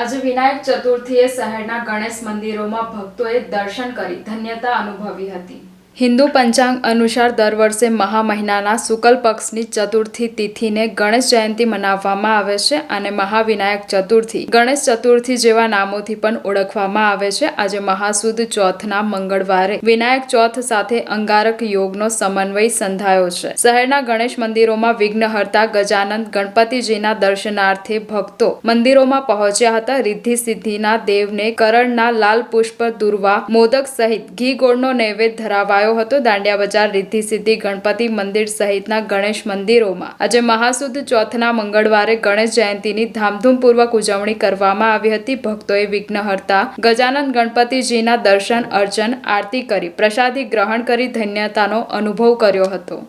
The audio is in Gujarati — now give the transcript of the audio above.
આજે વિનાયક ચતુર્થીએ શહેરના ગણેશ મંદિરોમાં ભક્તોએ દર્શન કરી ધન્યતા અનુભવી હતી. હિન્દુ પંચાંગ અનુસાર દર વર્ષે મહા મહિનાના શુક્લ પક્ષની ચતુર્થી તિથિને ગણેશ જયંતિ મનાવવામાં આવે છે અને મહાવિનાયક ચતુર્થી ગણેશ ચતુર્થી જેવા નામોથી પણ ઓળખવામાં આવે છે. આજે મહાસુદ ચોથના મંગળવારે વિનાયક ચોથ સાથે અંગારક યોગનો સમન્વય સંધાયો છે. શહેરના ગણેશ મંદિરોમાં વિઘ્નહર્તા ગજાનંદ ગણપતિજીના દર્શનાર્થે ભક્તો મંદિરોમાં પહોંચ્યા હતા. રિદ્ધિ સિદ્ધિના દેવને કરણના લાલ પુષ્પ, દુર્વા, મોદક સહિત ઘી ગોળનો નૈવેદ્ય ધરાવાયો હતો દાંડિયા બજાર, રિદ્ધિ સિદ્ધિ, ગણપતિ મંદિર સહિતના ગણેશ મંદિરોમાં. આજે મહાસુદ ચોથના મંગળવારે ગણેશ જયંતિની ધામધૂમપૂર્વક ઉજવણી કરવામાં આવી હતી. ભક્તોએ વિઘ્નહર્તા ગજાનંદ ગણપતિજીના દર્શન, અર્ચન, આરતી કરી, પ્રસાદી ગ્રહણ કરી, ધન્યતાનો અનુભવ કર્યો હતો.